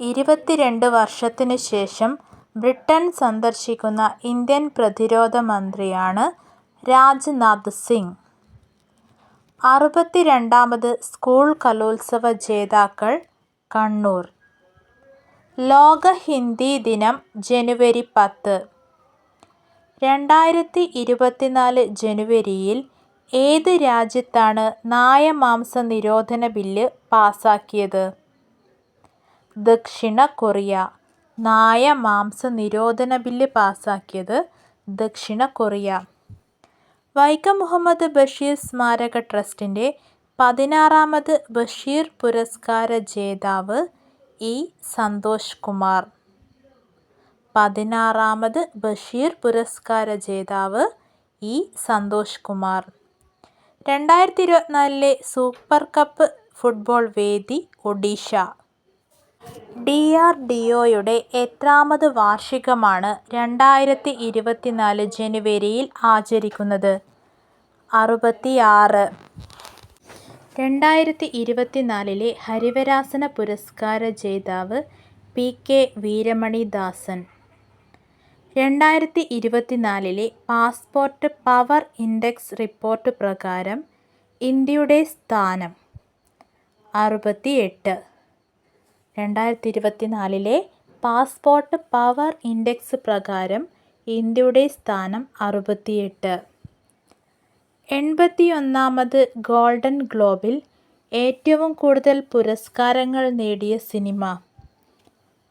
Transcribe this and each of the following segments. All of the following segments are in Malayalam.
ഇരുപത്തിരണ്ട് വർഷത്തിനു ശേഷം ബ്രിട്ടൻ സന്ദർശിക്കുന്ന ഇന്ത്യൻ പ്രതിരോധ മന്ത്രിയാണ് രാജ്നാഥ് സിംഗ്. അറുപത്തിരണ്ടാമത് സ്കൂൾ കലോത്സവ ജേതാക്കൾ കണ്ണൂർ. ലോക ഹിന്ദി ദിനം ജനുവരി പത്ത്. രണ്ടായിരത്തി ഇരുപത്തിനാല് ജനുവരിയിൽ ഏത് രാജ്യത്താണ് നായ-മാംസ നിരോധന ബില്ല് പാസാക്കിയത്? ദക്ഷിണ കൊറിയ. നായ-മാംസ നിരോധന ബില്ല് പാസാക്കിയത് ദക്ഷിണ കൊറിയ. വൈക്കം മുഹമ്മദ് ബഷീർ സ്മാരക ട്രസ്റ്റിന്റെ പതിനാറാമത് ബഷീർ പുരസ്കാര ജേതാവ് ഇ. സന്തോഷ് കുമാർ. പതിനാറാമത് ബഷീർ പുരസ്കാര ജേതാവ് ഇ. സന്തോഷ് കുമാർ. രണ്ടായിരത്തി ഇരുപത്തിനാലിലെ സൂപ്പർ കപ്പ് ഫുട്ബോൾ വേദി ഒഡീഷ. ഡി. ആർ. ഡി. ഒയുടെ യുടെ എത്രാമത് വാർഷികമാണ് രണ്ടായിരത്തി ഇരുപത്തിനാല് ജനുവരിയിൽ ആചരിക്കുന്നത്? അറുപത്തിയാറ് രണ്ടായിരത്തി ഇരുപത്തിനാലിലെ ഹരിവരാസന പുരസ്കാര ജേതാവ് പി. കെ. വീരമണിദാസൻ. രണ്ടായിരത്തി ഇരുപത്തിനാലിലെ പാസ്പോർട്ട് പവർ ഇൻഡെക്സ് റിപ്പോർട്ട് പ്രകാരം ഇന്ത്യയുടെ സ്ഥാനം? അറുപത്തിഎട്ട്. രണ്ടായിരത്തി ഇരുപത്തിനാലിലെ പാസ്പോർട്ട് പവർ ഇൻഡെക്സ് പ്രകാരം ഇന്ത്യയുടെ സ്ഥാനം അറുപത്തിയെട്ട് എൺപത്തിയൊന്നാമത് ഗോൾഡൻ ഗ്ലോബിൽ ഏറ്റവും കൂടുതൽ പുരസ്കാരങ്ങൾ നേടിയ സിനിമ?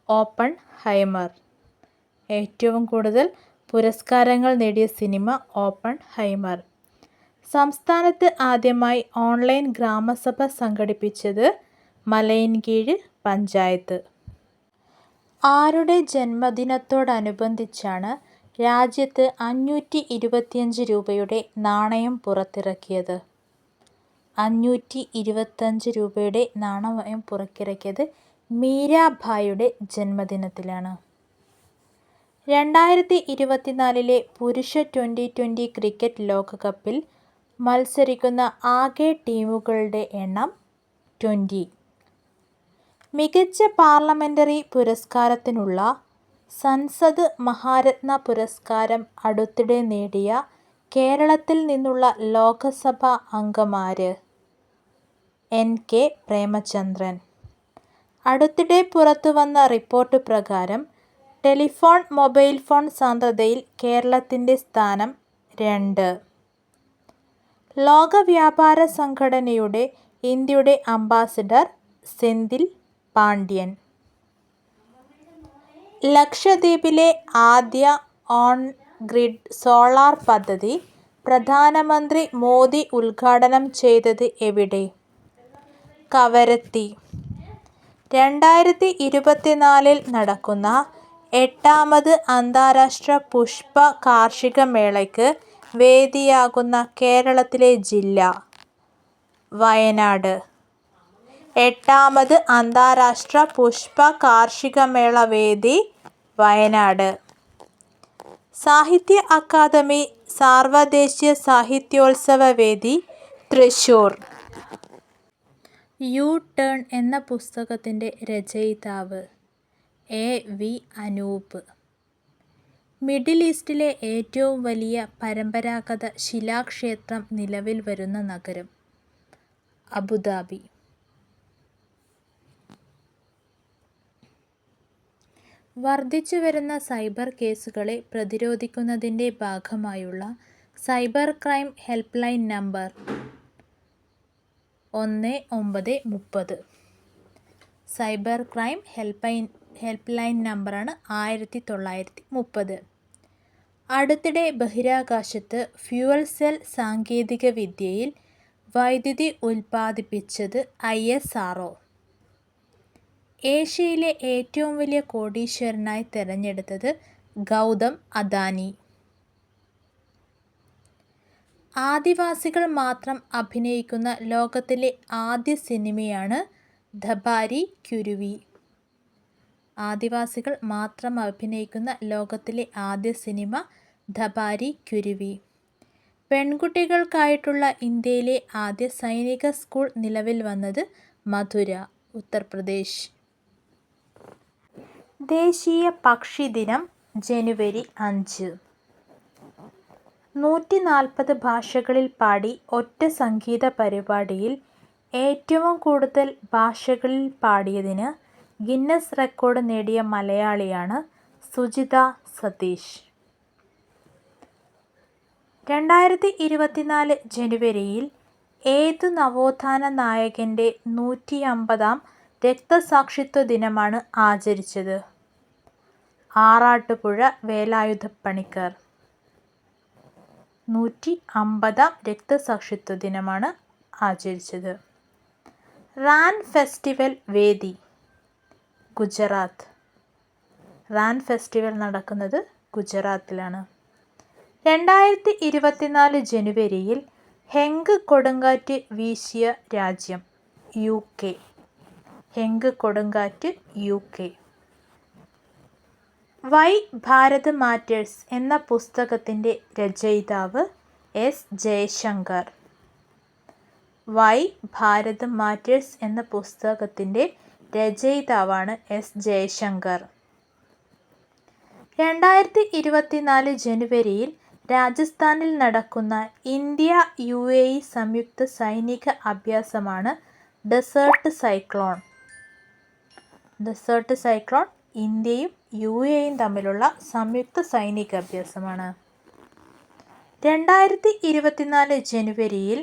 ഓപ്പൺ ഹൈമർ ഏറ്റവും കൂടുതൽ പുരസ്കാരങ്ങൾ നേടിയ സിനിമ ഓപ്പൺ ഹൈമർ സംസ്ഥാനത്ത് ആദ്യമായി ഓൺലൈൻ ഗ്രാമസഭ സംഘടിപ്പിച്ചത് മലയൻകീഴ് പഞ്ചായത്ത്. ആരുടെ ജന്മദിനത്തോടനുബന്ധിച്ചാണ് രാജ്യത്ത് അഞ്ഞൂറ്റി ഇരുപത്തിയഞ്ച് രൂപയുടെ നാണയം പുറത്തിറക്കിയത്? അഞ്ഞൂറ്റി ഇരുപത്തഞ്ച് രൂപയുടെ നാണയം പുറത്തിറക്കിയത് മീരാഭായുടെ ജന്മദിനത്തിലാണ്. രണ്ടായിരത്തി ഇരുപത്തിനാലിലെ പുരുഷ ട്വന്റി ട്വന്റി ക്രിക്കറ്റ് ലോകകപ്പിൽ മത്സരിക്കുന്ന ആകെ ടീമുകളുടെ എണ്ണം? ട്വന്റി. മികച്ച പാർലമെന്ററി പുരസ്കാരത്തിനുള്ള സൻസദ് മഹാരത്ന പുരസ്കാരം അടുത്തിടെ നേടിയ കേരളത്തിൽ നിന്നുള്ള ലോകസഭാ അംഗമാര്? എൻ. കെ. പ്രേമചന്ദ്രൻ. അടുത്തിടെ പുറത്തു വന്ന റിപ്പോർട്ട് പ്രകാരം ടെലിഫോൺ മൊബൈൽ ഫോൺ സാന്ദ്രതയിൽ കേരളത്തിന്റെ സ്ഥാനം? രണ്ട്. ലോക വ്യാപാര സംഘടനയുടെ ഇന്ത്യയുടെ അംബാസിഡർ സെന്തിൽ പാണ്ഡ്യൻ. ലക്ഷദ്വീപിലെ ആദ്യ ഓൺ ഗ്രിഡ് സോളാർ പദ്ധതി പ്രധാനമന്ത്രി മോദി ഉദ്ഘാടനം ചെയ്തത് എവിടെ? കവരത്തി. രണ്ടായിരത്തി ഇരുപത്തിനാലിൽ നടക്കുന്ന എട്ടാമത് അന്താരാഷ്ട്ര പുഷ്പ കാർഷിക മേളയ്ക്ക് വേദിയാകുന്ന കേരളത്തിലെ ജില്ല? വയനാട്. എട്ടാമത് അന്താരാഷ്ട്ര പുഷ്പ കാർഷിക മേള വേദി വയനാട്. സാഹിത്യ അക്കാദമി സാർവദേശീയ സാഹിത്യോത്സവ വേദി തൃശൂർ യു ടേൺ എന്ന പുസ്തകത്തിന്റെ രചയിതാവ്? എ. വി. അനൂപ്. മിഡിൽ ഈസ്റ്റിലെ ഏറ്റവും വലിയ പരമ്പരാഗത ശിലാക്ഷേത്രം നിലവിൽ വരുന്ന നഗരം? അബുദാബി. വർധിച്ചുവരുന്ന സൈബർ കേസുകളെ പ്രതിരോധിക്കുന്നതിന്റെ ഭാഗമായുള്ള cyber crime helpline number? ഒന്ന് ഒമ്പത് മുപ്പത്. Cyber crime helpline helpline നമ്പറാണ് ആയിരത്തി തൊള്ളായിരത്തി മുപ്പത്. അടുത്തിടെ ബഹിരാകാശത്ത് ഫ്യൂവൽ സെൽ സാങ്കേതികവിദ്യയിൽ വൈദ്യുതി ഉൽപ്പാദിപ്പിച്ചത് ഐ. എസ്. ആർ. ഏഷ്യയിലെ ഏറ്റവും വലിയ കോടീശ്വരനായി തിരഞ്ഞെടുത്തത് ഗൗതം അദാനി. ആദിവാസികൾ മാത്രം അഭിനയിക്കുന്ന ലോകത്തിലെ ആദ്യ സിനിമയാണ് ധബാരി ക്യുരുവി. ആദിവാസികൾ മാത്രം അഭിനയിക്കുന്ന ലോകത്തിലെ ആദ്യ സിനിമ ധബാരി ക്യുരുവി. പെൺകുട്ടികൾക്കായിട്ടുള്ള ഇന്ത്യയിലെ ആദ്യ സൈനിക സ്കൂൾ നിലവിൽ വന്നത് മധുര ഉത്തർപ്രദേശ്. ദേശീയ പക്ഷി ദിനം ജനുവരി അഞ്ച്. നൂറ്റി നാൽപ്പത് ഭാഷകളിൽ പാടി ഒറ്റ സംഗീത പരിപാടിയിൽ ഏറ്റവും കൂടുതൽ ഭാഷകളിൽ പാടിയതിന് ഗിന്നസ് റെക്കോർഡ് നേടിയ മലയാളിയാണ് സുജിത സതീഷ്. രണ്ടായിരത്തി ഇരുപത്തിനാല് ജനുവരിയിൽ ഏതു നവോത്ഥാന നായകന്റെ നൂറ്റി നൂറ്റിയമ്പതാം രക്തസാക്ഷിത്വ ദിനമാണ് ആചരിച്ചത്? ആറാട്ടുപുഴ വേലായുധ വേലായുധപ്പണിക്കർ. നൂറ്റിഅമ്പതാം രക്തസാക്ഷിത്വ ദിനമാണ് ആചരിച്ചത്. റാൻ ഫെസ്റ്റിവൽ വേദി? ഗുജറാത്ത്. റാൻ ഫെസ്റ്റിവൽ നടക്കുന്നത് ഗുജറാത്തിലാണ്. രണ്ടായിരത്തി ഇരുപത്തിനാല് ജനുവരിയിൽ ഹെങ്ക് കൊടുങ്കാറ്റ് വീശിയ രാജ്യം? യുകെ. ഹെങ്ക് കൊടുങ്കാറ്റ് U K why Bharat matters എന്ന പുസ്തകത്തിന്റെ രചയിതാവ്? S. Jaishankar. Why Bharat matters എന്ന പുസ്തകത്തിന്റെ രചയിതാവാണ് എസ്. ജയശങ്കർ. രണ്ടായിരത്തി ഇരുപത്തിനാല് ജനുവരിയിൽ രാജസ്ഥാനിൽ നടക്കുന്ന ഇന്ത്യ യു എ ഇ സംയുക്ത സൈനിക അഭ്യാസമാണ് ഡെസേർട്ട് സൈക്ലോൺ. ഡെസേർട്ട് സൈക്ലോൺ ഇന്ത്യയും യു എയും തമ്മിലുള്ള സംയുക്ത സൈനിക അഭ്യാസമാണ് രണ്ടായിരത്തി ഇരുപത്തിനാല് ജനുവരിയിൽ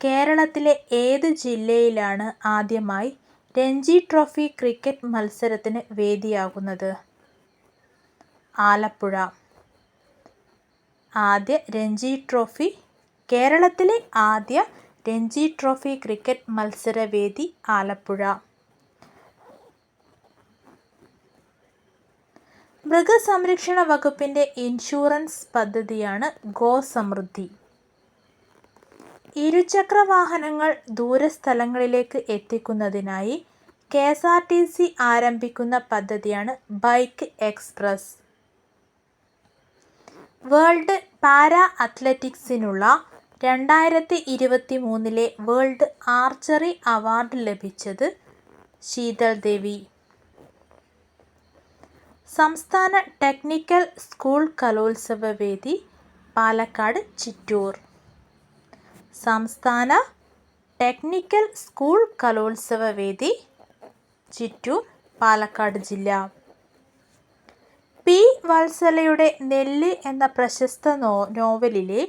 കേരളത്തിലെ ഏത് ജില്ലയിലാണ് ആദ്യമായി രഞ്ജി ട്രോഫി ക്രിക്കറ്റ് മത്സരത്തിന് വേദിയാകുന്നത്? ആലപ്പുഴ. ആദ്യ രഞ്ജി ട്രോഫി കേരളത്തിലെ ആദ്യ രഞ്ജി ട്രോഫി ക്രിക്കറ്റ് മത്സരവേദി ആലപ്പുഴ. മൃഗസംരക്ഷണ വകുപ്പിന്റെ ഇൻഷുറൻസ് പദ്ധതിയാണ് ഗോസമൃദ്ധി ഇരുചക്ര വാഹനങ്ങൾ ദൂരസ്ഥലങ്ങളിലേക്ക് എത്തിക്കുന്നതിനായി K S R T C ആരംഭിക്കുന്ന പദ്ധതിയാണ് ബൈക്ക് എക്സ്പ്രസ്. വേൾഡ് പാരാ അത്ലറ്റിക്സിനുള്ള രണ്ടായിരത്തി ഇരുപത്തി മൂന്നിലെ വേൾഡ് ആർച്ചറി അവാർഡ് ലഭിച്ചത് ശീതൾ ദേവി. സംസ്ഥാന ടെക്നിക്കൽ സ്കൂൾ കലോത്സവ വേദി പാലക്കാട് ചിറ്റൂർ. സംസ്ഥാന ടെക്നിക്കൽ സ്കൂൾ കലോത്സവ വേദി ചിറ്റൂർ, പാലക്കാട് ജില്ല. പി. വത്സലയുടെ നെല്ല് എന്ന പ്രശസ്ത നോ നോവലിലെ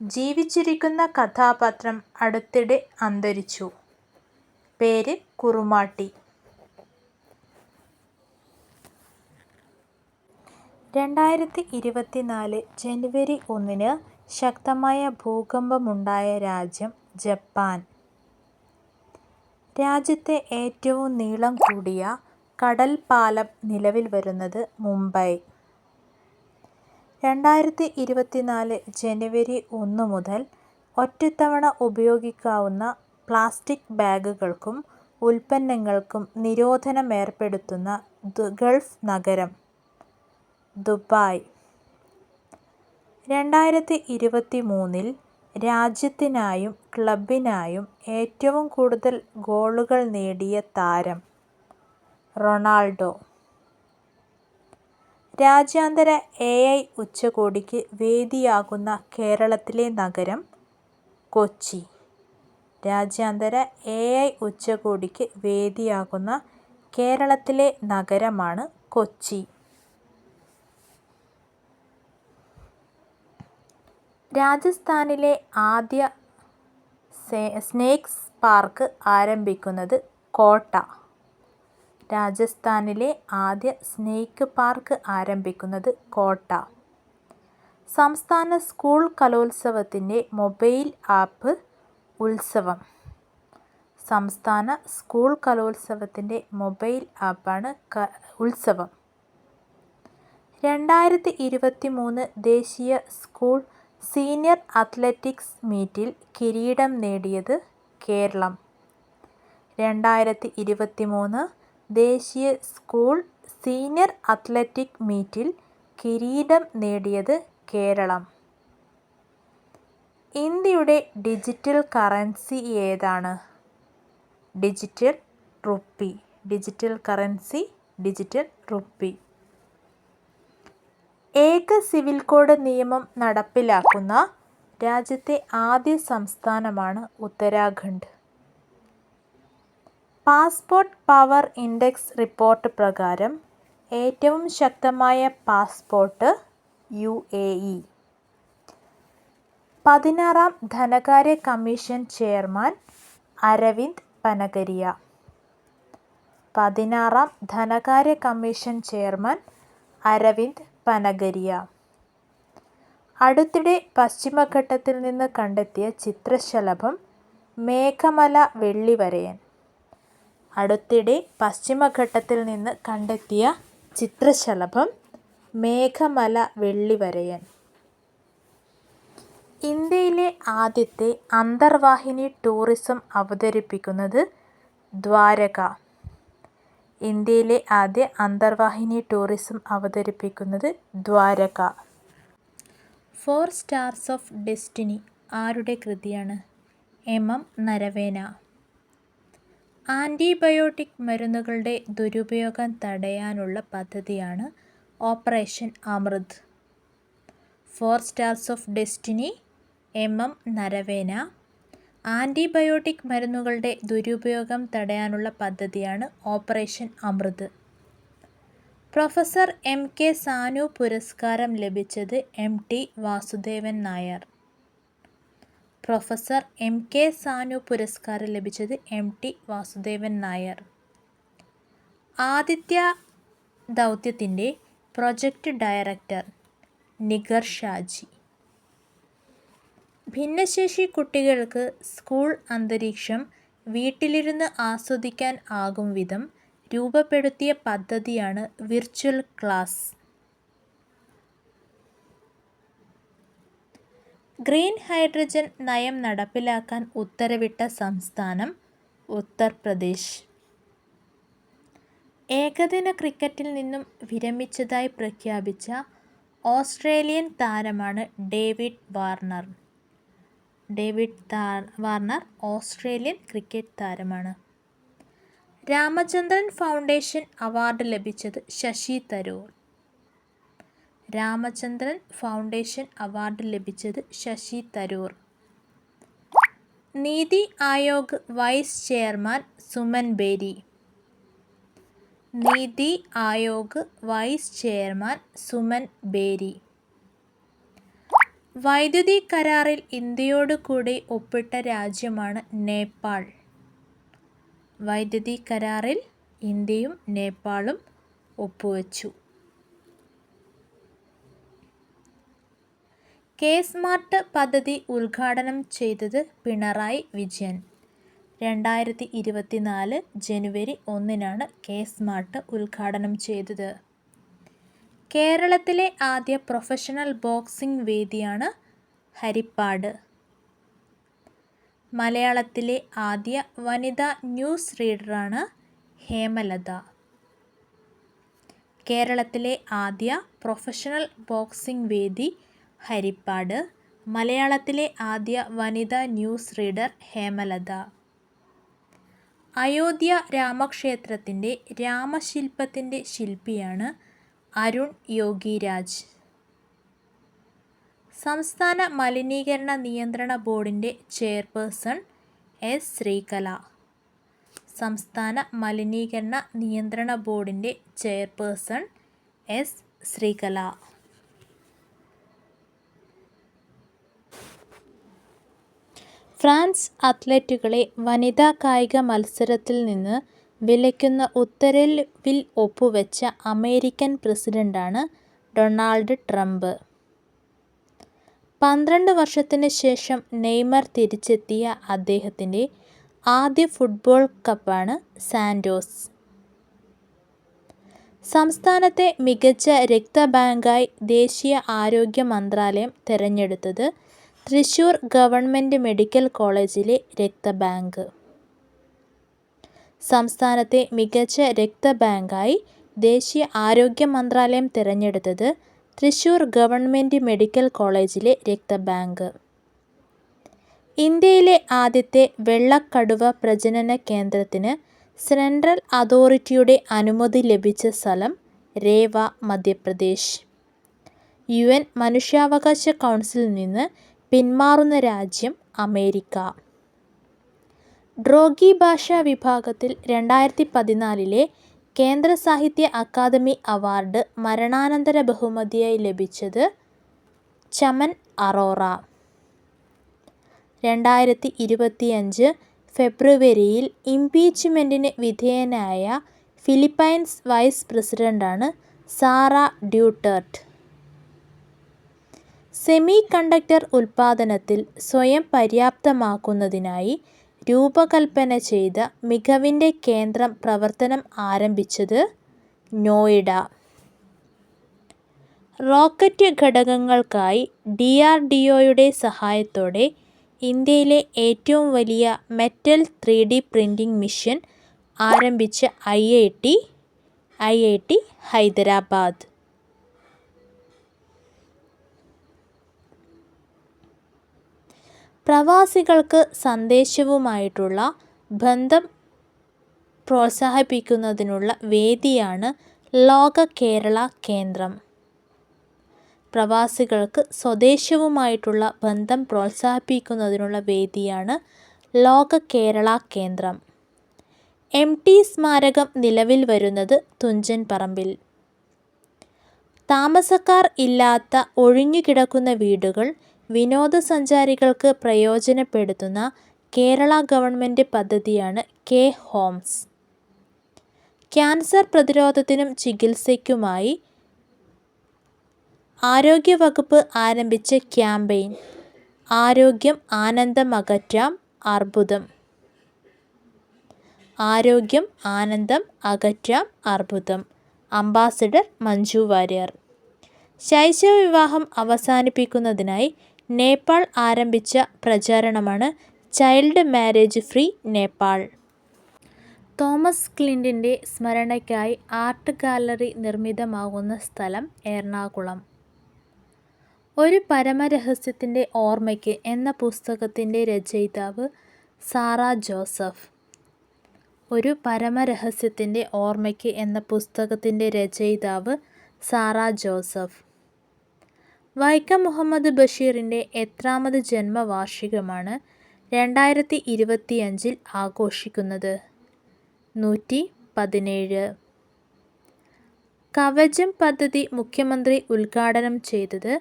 ജീവിച്ചിരിക്കുന്ന കഥാപാത്രം അടുത്തിടെ അന്തരിച്ചു. പേര് കുറുമാട്ടി. രണ്ടായിരത്തി ഇരുപത്തിനാല് ജനുവരി ഒന്നിന് ശക്തമായ ഭൂകമ്പമുണ്ടായ രാജ്യം ജപ്പാൻ. രാജ്യത്തെ ഏറ്റവും നീളം കൂടിയ കടൽ പാലം നിലവിൽ വരുന്നത് മുംബൈ. രണ്ടായിരത്തി ഇരുപത്തിനാല് ജനുവരി ഒന്ന് മുതൽ ഒറ്റത്തവണ ഉപയോഗിക്കാവുന്ന പ്ലാസ്റ്റിക് ബാഗുകൾക്കും ഉൽപ്പന്നങ്ങൾക്കും നിരോധനം നിരോധനമേർപ്പെടുത്തുന്ന ഗൾഫ് നഗരം? ദുബായ്. രണ്ടായിരത്തി ഇരുപത്തി മൂന്നിൽ രാജ്യത്തിനായും ക്ലബിനായും ഏറ്റവും കൂടുതൽ ഗോളുകൾ നേടിയ താരം? റൊണാൾഡോ. രാജ്യാന്തര എ ഐ ഉച്ചകോടിക്ക് വേദിയാകുന്ന കേരളത്തിലെ നഗരം? കൊച്ചി. രാജ്യാന്തര എ ഐ ഉച്ചകോടിക്ക് വേദിയാകുന്ന കേരളത്തിലെ നഗരമാണ് കൊച്ചി. രാജസ്ഥാനിലെ ആദ്യ സ്നേക്സ് പാർക്ക് ആരംഭിക്കുന്നത് കോട്ട. രാജസ്ഥാനിലെ ആദ്യ സ്നേക്ക് പാർക്ക് ആരംഭിക്കുന്നത് കോട്ട. സംസ്ഥാന സ്കൂൾ കലോത്സവത്തിന്റെ മൊബൈൽ ആപ്പ് ഉത്സവം. സംസ്ഥാന സ്കൂൾ കലോത്സവത്തിന്റെ മൊബൈൽ ആപ്പാണ് ക ഉത്സവം. രണ്ടായിരത്തി ഇരുപത്തിമൂന്ന് ദേശീയ സ്കൂൾ സീനിയർ അത്ലറ്റിക്സ് മീറ്റിൽ കിരീടം നേടിയത് കേരളം. രണ്ടായിരത്തി ഇരുപത്തി മൂന്ന് ദേശീയ സ്കൂൾ സീനിയർ അത്ലറ്റിക് മീറ്റിൽ കിരീടം നേടിയത് കേരളം. ഇന്ത്യയുടെ ഡിജിറ്റൽ കറൻസി ഏതാണ്? Digital rupee. Digital currency digital rupee ഏക സിവിൽ കോഡ് നിയമം നടപ്പിലാക്കുന്ന രാജ്യത്തെ ആദ്യ സംസ്ഥാനമാണ് Uttarakhand. Passport power index report പ്രകാരം ഏറ്റവും ശക്തമായ പാസ്പോർട്ട് യു എ ഇ. പതിനാറാം ധനകാര്യ കമ്മീഷൻ ചെയർമാൻ അരവിന്ദ് പനഗരിയ. പതിനാറാം ധനകാര്യ കമ്മീഷൻ ചെയർമാൻ അരവിന്ദ് പനഗരിയ. അടുത്തിടെ പശ്ചിമഘട്ടത്തിൽ നിന്ന് കണ്ടെത്തിയ ചിത്രശലഭം മേഘമല വെള്ളിവരയൻ. അടുത്തിടെ പശ്ചിമഘട്ടത്തിൽ നിന്ന് കണ്ടെത്തിയ ചിത്രശലഭം മേഘമല വെള്ളിവരയൻ. ഇന്ത്യയിലെ ആദ്യത്തെ അന്തർവാഹിനി ടൂറിസം അവതരിപ്പിക്കുന്നത് ദ്വാരക. ഇന്ത്യയിലെ ആദ്യ അന്തർവാഹിനി ടൂറിസം അവതരിപ്പിക്കുന്നത് Dwarka. Four stars of destiny ആരുടെ കൃതിയാണ്? എം. എം. നരവേന. ആന്റിബയോട്ടിക് മരുന്നുകളുടെ ദുരുപയോഗം തടയാനുള്ള പദ്ധതിയാണ് operation Amrit. Four stars of destiny M. M. Naravane. Antibiotic മരുന്നുകളുടെ ദുരുപയോഗം തടയാനുള്ള പദ്ധതിയാണ് operation Amrit. Professor M K Sanu പുരസ്കാരം ലഭിച്ചത് M T Vasudevan Nair. Professor M K Sanu പുരസ്കാരം ലഭിച്ചത് എം ടി വാസുദേവൻ നായർ. ആദിത്യ ദൗത്യത്തിന്റെ പ്രൊജക്റ്റ് ഡയറക്ടർ നിഗർ ഷാജി. ഭിന്നശേഷി കുട്ടികൾക്ക് സ്കൂൾ അന്തരീക്ഷം വീട്ടിലിരുന്ന് ആസ്വദിക്കാൻ ആകും വിധം രൂപപ്പെടുത്തിയ പദ്ധതിയാണ് വിർച്വൽ ക്ലാസ്. ഗ്രീൻ ഹൈഡ്രജൻ നയം നടപ്പിലാക്കാൻ ഉത്തരവിട്ട സംസ്ഥാനം ഉത്തർപ്രദേശ്. ഏകദിന ക്രിക്കറ്റിൽ നിന്നും വിരമിച്ചതായി പ്രഖ്യാപിച്ച ഓസ്ട്രേലിയൻ താരമാണ് David Warner. David Warner Australian cricket താരമാണ്. രാമചന്ദ്രൻ ഫൗണ്ടേഷൻ അവാർഡ് ലഭിച്ചത് ശശി തരൂർ. രാമചന്ദ്രൻ ഫൗണ്ടേഷൻ അവാർഡ് ലഭിച്ചത് Shashi Tharoor. NITI Aayog vice chairman Suman Bery. NITI Aayog vice chairman Suman Bery. വൈദ്യുതി കരാറിൽ ഇന്ത്യയോട് കൂടി ഒപ്പിട്ട രാജ്യമാണ് നേപ്പാൾ. വൈദ്യുതി കരാറിൽ ഇന്ത്യയും നേപ്പാളും ഒപ്പുവച്ചു. കെ സ്മാർട്ട് പദ്ധതി ഉദ്ഘാടനം ചെയ്തത് പിണറായി വിജയൻ. രണ്ടായിരത്തി ഇരുപത്തിനാല് ജനുവരി ഒന്നിനാണ് കെ സ്മാർട്ട് ഉദ്ഘാടനം ചെയ്തത്. കേരളത്തിലെ ആദ്യ പ്രൊഫഷണൽ ബോക്സിംഗ് വേദിയാണ് ഹരിപ്പാട്. മലയാളത്തിലെ ആദ്യ വനിതാ ന്യൂസ് റീഡറാണ് ഹേമലത. കേരളത്തിലെ ആദ്യ പ്രൊഫഷണൽ ബോക്സിംഗ് വേദി ഹരിപ്പാട്. മലയാളത്തിലെ ആദ്യ വനിതാ ന്യൂസ് റീഡർ ഹേമലത. അയോധ്യ രാമക്ഷേത്രത്തിന്റെ രാമശില്പത്തിന്റെ ശില്പിയാണ് അരുൺ യോഗിരാജ്. സംസ്ഥാന മലിനീകരണ നിയന്ത്രണ ബോർഡിന്റെ ചെയർപേഴ്സൺ എസ് ശ്രീകല. സംസ്ഥാന മലിനീകരണ നിയന്ത്രണ ബോർഡിന്റെ ചെയർപേഴ്സൺ എസ് ശ്രീകല. ഫ്രാൻസ് അത്ലറ്റുകളെ വനിതാ കായിക മത്സരത്തിൽ നിന്ന് വിലക്കുന്ന ഉത്തരവിൽ ഒപ്പുവെച്ച അമേരിക്കൻ പ്രസിഡന്റാണ് ഡൊണാൾഡ് ട്രംപ്. പന്ത്രണ്ട് വർഷത്തിന് ശേഷം നെയ്മർ തിരിച്ചെത്തിയ അദ്ദേഹത്തിന്റെ ആദ്യ ഫുട്ബോൾ കപ്പാണ് സാൻഡോസ് സംസ്ഥാനത്തെ മികച്ച രക്തബാങ്കായി ദേശീയ ആരോഗ്യ മന്ത്രാലയം തിരഞ്ഞെടുത്തത് തൃശൂർ ഗവൺമെന്റ് മെഡിക്കൽ കോളേജിലെ രക്തബാങ്ക്. സംസ്ഥാനത്തെ മികച്ച രക്തബാങ്കായി ദേശീയ ആരോഗ്യ മന്ത്രാലയം തിരഞ്ഞെടുത്തത് തൃശൂർ ഗവൺമെന്റ് മെഡിക്കൽ കോളേജിലെ രക്തബാങ്ക്. ഇന്ത്യയിലെ ആദ്യത്തെ വെള്ളക്കടുവ പ്രജനന കേന്ദ്രത്തിന് സെൻട്രൽ അതോറിറ്റിയുടെ അനുമതി ലഭിച്ച സ്ഥലം രേവ മധ്യപ്രദേശ്. യു എൻ മനുഷ്യാവകാശ കൗൺസിലിൽ നിന്ന് പിന്മാറുന്ന രാജ്യം അമേരിക്ക. ഡ്രോഗി ഭാഷ വിഭാഗത്തിൽ രണ്ടായിരത്തി പതിനാലിലെ കേന്ദ്ര സാഹിത്യ അക്കാദമി അവാർഡ് മരണാനന്തര ബഹുമതിയായി ലഭിച്ചത് ചമൻ അറോറ. രണ്ടായിരത്തി ഇരുപത്തിയഞ്ച് ഫെബ്രുവരിയിൽ ഇംപീച്ച്മെന്റിന് വിധേയനായ ഫിലിപ്പൈൻസ് വൈസ് പ്രസിഡന്റാണ് സാറ ഡ്യൂട്ടർട്ട്. സെമി കണ്ടക്ടർ ഉൽപ്പാദനത്തിൽ സ്വയം പര്യാപ്തമാക്കുന്നതിനായി രൂപകൽപ്പന ചെയ്ത മികവിന്റെ കേന്ദ്രം പ്രവർത്തനം ആരംഭിച്ചത് നോയിഡ. റോക്കറ്റ് ഘടകങ്ങൾക്കായി ഡി ആർ ഡി ഒയുടെ സഹായത്തോടെ ഇന്ത്യയിലെ ഏറ്റവും വലിയ metal three D printing mission ആരംഭിച്ച I I T I I T Hyderabad. പ്രവാസികൾക്ക് സന്ദേശവുമായിട്ടുള്ള ബന്ധം പ്രോത്സാഹിപ്പിക്കുന്നതിനുള്ള വേദിയാണ് ലോക കേരള കേന്ദ്രം. പ്രവാസികൾക്ക് സ്വദേശവുമായിട്ടുള്ള ബന്ധം പ്രോത്സാഹിപ്പിക്കുന്നതിനുള്ള വേദിയാണ് ലോക കേരള കേന്ദ്രം. എം ടി സ്മാരകം നിലവിൽ വരുന്നത് തുഞ്ചൻ പറമ്പിൽ താമസക്കാർ ഇല്ലാത്ത ഒഴിഞ്ഞുകിടക്കുന്ന വീടുകൾ വിനോദസഞ്ചാരികൾക്ക് പ്രയോജനപ്പെടുത്തുന്ന കേരള ഗവൺമെന്റ് പദ്ധതിയാണ് കെ ഹോംസ്. ക്യാൻസർ പ്രതിരോധത്തിനും ചികിത്സയ്ക്കുമായി ആരോഗ്യവകുപ്പ് ആരംഭിച്ച ക്യാമ്പയിൻ. ആരോഗ്യം ആനന്ദം അകറ്റാം അർബുദം. ആരോഗ്യം ആനന്ദം അകറ്റാം അർബുദം. അംബാസിഡർ മഞ്ജു വാര്യർ. ശൈശവ വിവാഹം അവസാനിപ്പിക്കുന്നതിനായി നേപ്പാൾ ആരംഭിച്ച പ്രചാരണമാണ് child marriage free Nepal. Thomas ക്ലിന്റിന്റെ സ്മരണയ്ക്കായി ആർട്ട് ഗാലറി നിർമ്മിതമാകുന്ന സ്ഥലം എറണാകുളം. ഒരു പരമരഹസ്യത്തിന്റെ ഓർമ്മയ്ക്ക് എന്ന പുസ്തകത്തിന്റെ രചയിതാവ് സാറ ജോസഫ്. ഒരു പരമരഹസ്യത്തിന്റെ ഓർമ്മയ്ക്ക് എന്ന പുസ്തകത്തിന്റെ രചയിതാവ് സാറ ജോസഫ്. വൈക്കം മുഹമ്മദ് ബഷീറിന്റെ എത്രാമത് ജന്മവാർഷികമാണ് രണ്ടായിരത്തി ഇരുപത്തിയഞ്ചിൽ ആഘോഷിക്കുന്നത്. നൂറ്റി പതിനേഴ്. കവചം പദ്ധതി മുഖ്യമന്ത്രി ഉദ്ഘാടനം ചെയ്തത്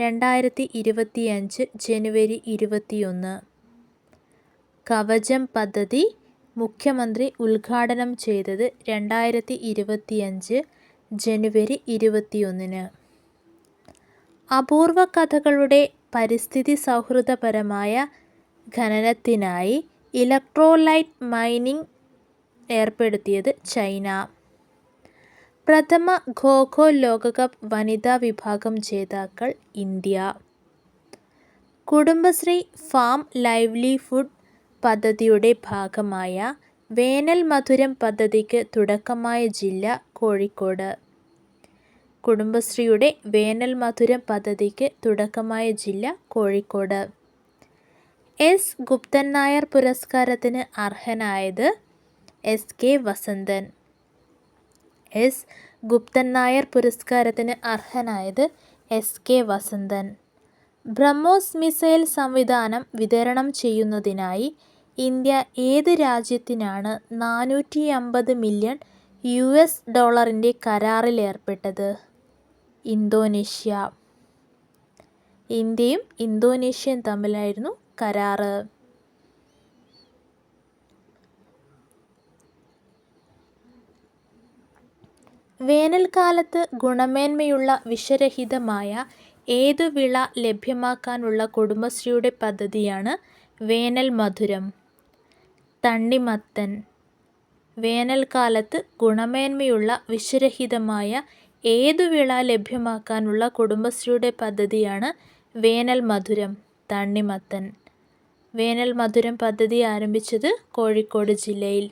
രണ്ടായിരത്തി ഇരുപത്തിയഞ്ച് ജനുവരി ഇരുപത്തിയൊന്ന്. കവചം പദ്ധതി മുഖ്യമന്ത്രി ഉദ്ഘാടനം ചെയ്തത് രണ്ടായിരത്തി ഇരുപത്തിയഞ്ച് ജനുവരി ഇരുപത്തിയൊന്നിന്. അപൂർവ കഥകളുടെ പരിസ്ഥിതി സൗഹൃദപരമായ ഖനനത്തിനായി ഇലക്ട്രോലൈറ്റ് മൈനിംഗ് ഏർപ്പെടുത്തിയത് ചൈന. പ്രഥമ ഖോഖോ ലോകകപ്പ് വനിതാ വിഭാഗം ജേതാക്കൾ ഇന്ത്യ. കുടുംബശ്രീ ഫാം ലൈവ്ലിഹുഡ് പദ്ധതിയുടെ ഭാഗമായ വേനൽ മധുരം പദ്ധതിക്ക് തുടക്കമായ ജില്ല കോഴിക്കോട്. കുടുംബശ്രീയുടെ വേനൽ മധുരം പദ്ധതിക്ക് തുടക്കമായ ജില്ല കോഴിക്കോട്. എസ്. ഗുപ്തൻ നായർ പുരസ്കാരത്തിന് അർഹനായത് S. K. Vasanthan. S. Guptan Nair പുരസ്കാരത്തിന് അർഹനായത് S. K. Vasanthan. BrahMos missile സംവിധാനം വിതരണം ചെയ്യുന്നതിനായി ഇന്ത്യ ഏത് രാജ്യത്തിനാണ് നാനൂറ്റി അമ്പത് മില്യൺ യു എസ് ഡോളറിന്റെ കരാറിലേർപ്പെട്ടത്? ഇന്തോനേഷ്യ. ഇന്ത്യയും ഇന്തോനേഷ്യയും തമ്മിലായിരുന്നു കരാറ്. വേനൽക്കാലത്ത് ഗുണമേന്മയുള്ള വിഷരഹിതമായ ഏതു വിള ലഭ്യമാക്കാനുള്ള കുടുംബശ്രീയുടെ പദ്ധതിയാണ് വേനൽ മധുരം. തണ്ണിമത്തൻ. വേനൽക്കാലത്ത് ഗുണമേന്മയുള്ള വിഷരഹിതമായ ഏതു വിള ലഭ്യമാക്കാനുള്ള കുടുംബശ്രീയുടെ പദ്ധതിയാണ് വേനൽ മധുരം തണ്ണിമത്തൻ. വേനൽ മധുരം പദ്ധതി ആരംഭിച്ചത് കോഴിക്കോട് ജില്ലയിൽ.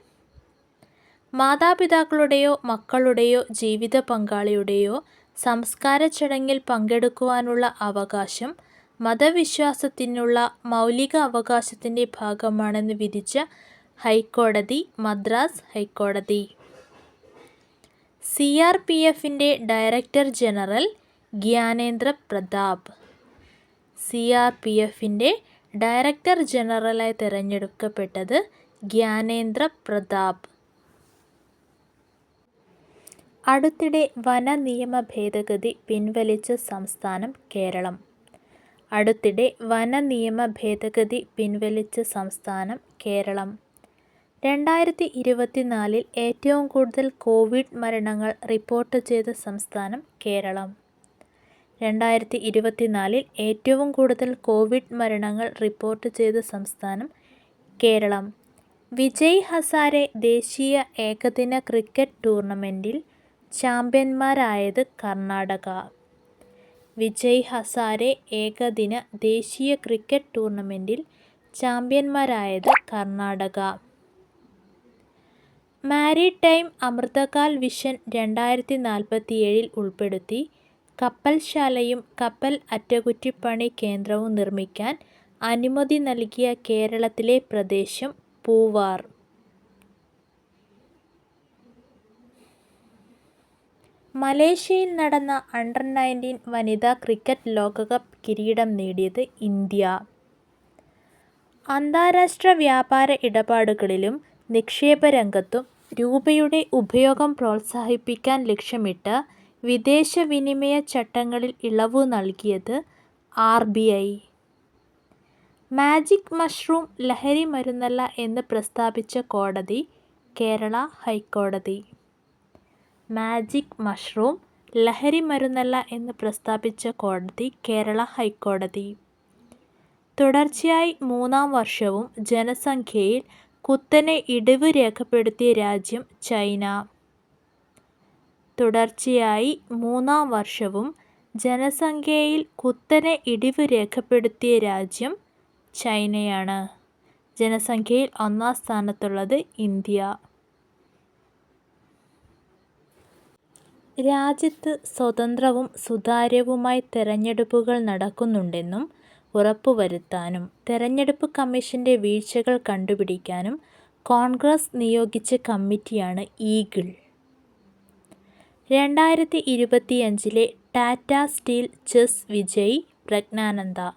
മാതാപിതാക്കളുടെയോ മക്കളുടെയോ ജീവിത പങ്കാളിയുടെയോ സംസ്കാര ചടങ്ങിൽ പങ്കെടുക്കുവാനുള്ള അവകാശം മതവിശ്വാസത്തിനുള്ള മൗലിക അവകാശത്തിന്റെ ഭാഗമാണെന്ന് വിധിച്ച high court Madras high court. C R P എഫിന്റെ director general Gyanendra Pratap. C R P എഫിന്റെ ഡയറക്ടർ ജനറലായി തിരഞ്ഞെടുക്കപ്പെട്ടത് ഗ്യാനേന്ദ്ര പ്രതാപ്. അടുത്തിടെ വന നിയമ ഭേദഗതി പിൻവലിച്ച സംസ്ഥാനം കേരളം. അടുത്തിടെ വന നിയമ ഭേദഗതി പിൻവലിച്ച സംസ്ഥാനം കേരളം. രണ്ടായിരത്തി ഇരുപത്തിനാലിൽ ഏറ്റവും കൂടുതൽ കോവിഡ് മരണങ്ങൾ റിപ്പോർട്ട് ചെയ്ത സംസ്ഥാനം കേരളം. രണ്ടായിരത്തി ഇരുപത്തിനാലിൽ ഏറ്റവും കൂടുതൽ കോവിഡ് മരണങ്ങൾ റിപ്പോർട്ട് ചെയ്ത സംസ്ഥാനം കേരളം. വിജയ് ഹസാരെ ദേശീയ ഏകദിന ക്രിക്കറ്റ് ടൂർണമെന്റിൽ ചാമ്പ്യന്മാരായത് കർണാടക. വിജയ് ഹസാരെ ഏകദിന ദേശീയ ക്രിക്കറ്റ് ടൂർണമെന്റിൽ ചാമ്പ്യന്മാരായത് കർണാടക. മാരിടൈം അമൃതകാൽ വിഷൻ രണ്ടായിരത്തി നാൽപ്പത്തിയേഴിൽ ഉൾപ്പെടുത്തി കപ്പൽശാലയും കപ്പൽ അറ്റകുറ്റിപ്പണി കേന്ദ്രവും നിർമ്മിക്കാൻ അനുമതി നൽകിയ കേരളത്തിലെ പ്രദേശം പൂവാർ. മലേഷ്യയിൽ നടന്ന അണ്ടർ നയന്റീൻ വനിതാ ക്രിക്കറ്റ് ലോകകപ്പ് കിരീടം നേടിയത് ഇന്ത്യ. അന്താരാഷ്ട്ര വ്യാപാര ഇടപാടുകളിലും നിക്ഷേപ രംഗത്തും രൂപയുടെ ഉപയോഗം പ്രോത്സാഹിപ്പിക്കാൻ ലക്ഷ്യമിട്ട് വിദേശ വിനിമയ ചട്ടങ്ങളിൽ ഇളവ് നൽകിയത് R B I. Magic mushroom ലഹരി മരുന്നല്ല എന്ന് പ്രസ്താവിച്ച കോടതി കേരള ഹൈക്കോടതി. മാജിക് മഷ്റൂം ലഹരി മരുന്നല്ല എന്ന് പ്രസ്താവിച്ച കോടതി കേരള ഹൈക്കോടതി. തുടർച്ചയായി മൂന്നാം വർഷവും ജനസംഖ്യയിൽ കുത്തനെ ഇടിവ് രേഖപ്പെടുത്തിയ രാജ്യം ചൈന. തുടർച്ചയായി മൂന്നാം വർഷവും ജനസംഖ്യയിൽ കുത്തനെ ഇടിവ് രേഖപ്പെടുത്തിയ രാജ്യം ചൈനയാണ്. ജനസംഖ്യയിൽ ഒന്നാം സ്ഥാനത്തുള്ളത് ഇന്ത്യ. രാജ്യത്ത് സ്വതന്ത്രവും സുതാര്യവുമായി തെരഞ്ഞെടുപ്പുകൾ നടക്കുന്നുണ്ടെന്നും ഉറപ്പുവരുത്താനും തെരഞ്ഞെടുപ്പ് കമ്മീഷന്റെ വീഴ്ചകൾ കണ്ടുപിടിക്കാനും കോൺഗ്രസ് നിയോഗിച്ച കമ്മിറ്റിയാണ് ഈഗിൾ. രണ്ടായിരത്തി ഇരുപത്തിയഞ്ചിലെ ടാറ്റ സ്റ്റീൽ ചെസ് വിജയ് പ്രജ്ഞാനന്ദ.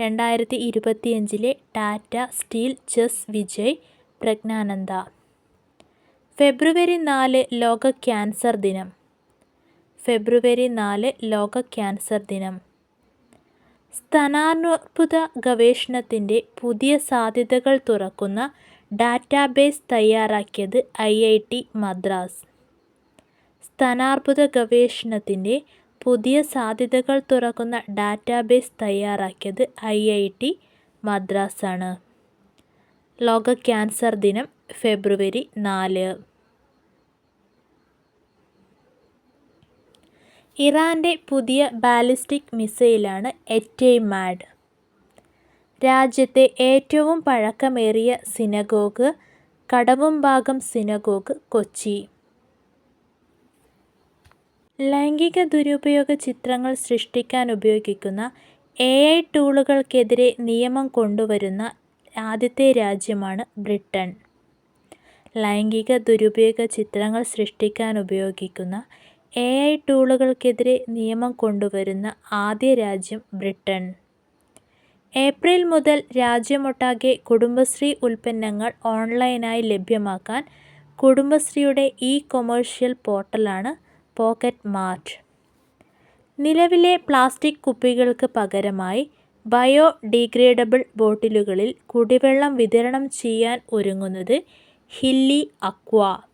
രണ്ടായിരത്തി ഇരുപത്തിയഞ്ചിലെ ടാറ്റ സ്റ്റീൽ ചെസ് വിജയ് പ്രജ്ഞാനന്ദ. ഫെബ്രുവരി നാല് ലോക ക്യാൻസർ ദിനം. ഫെബ്രുവരി നാല് ലോക ക്യാൻസർ ദിനം. സ്തനാർബുദ ഗവേഷണത്തിന്റെ പുതിയ സാധ്യതകൾ തുറക്കുന്ന ഡാറ്റാബേസ് തയ്യാറാക്കിയത് ഐ ഐ ടി മദ്രാസ്. സ്തനാർബുദ ഗവേഷണത്തിന്റെ പുതിയ സാധ്യതകൾ തുറക്കുന്ന ഡാറ്റാബേസ് തയ്യാറാക്കിയത് ഐ ഐ ടി മദ്രാസാണ്. ലോക ക്യാൻസർ ദിനം ഫെബ്രുവരി നാല്. ഇറാന്റെ പുതിയ ബാലിസ്റ്റിക് മിസൈലാണ് എറ്റെയ്മാഡ് രാജ്യത്തെ ഏറ്റവും പഴക്കമേറിയ സിനഗോഗ് കടവുംഭാഗം സിനഗോഗ് കൊച്ചി. ലൈംഗിക ദുരുപയോഗ ചിത്രങ്ങൾ സൃഷ്ടിക്കാൻ ഉപയോഗിക്കുന്ന എ ഐ ടൂളുകൾക്കെതിരെ നിയമം കൊണ്ടുവരുന്ന ആദ്യത്തെ രാജ്യമാണ് ബ്രിട്ടൻ. ലൈംഗിക ദുരുപയോഗ ചിത്രങ്ങൾ സൃഷ്ടിക്കാൻ ഉപയോഗിക്കുന്ന എ ഐ ടൂളുകൾക്കെതിരെ നിയമം കൊണ്ടുവരുന്ന ആദ്യ രാജ്യം ബ്രിട്ടൻ. ഏപ്രിൽ മുതൽ രാജ്യമൊട്ടാകെ കുടുംബശ്രീ ഉൽപ്പന്നങ്ങൾ ഓൺലൈനായി ലഭ്യമാക്കാൻ കുടുംബശ്രീയുടെ ഇ കൊമേഴ്ഷ്യൽ പോർട്ടലാണ് പോക്കറ്റ് മാർട്ട്. നിലവിലെ പ്ലാസ്റ്റിക് കുപ്പികൾക്ക് പകരമായി ബയോ ഡീഗ്രേഡബിൾ ബോട്ടിലുകളിൽ കുടിവെള്ളം വിതരണം ചെയ്യാൻ ഒരുങ്ങുന്നത് ഹില്ലി അക്വ.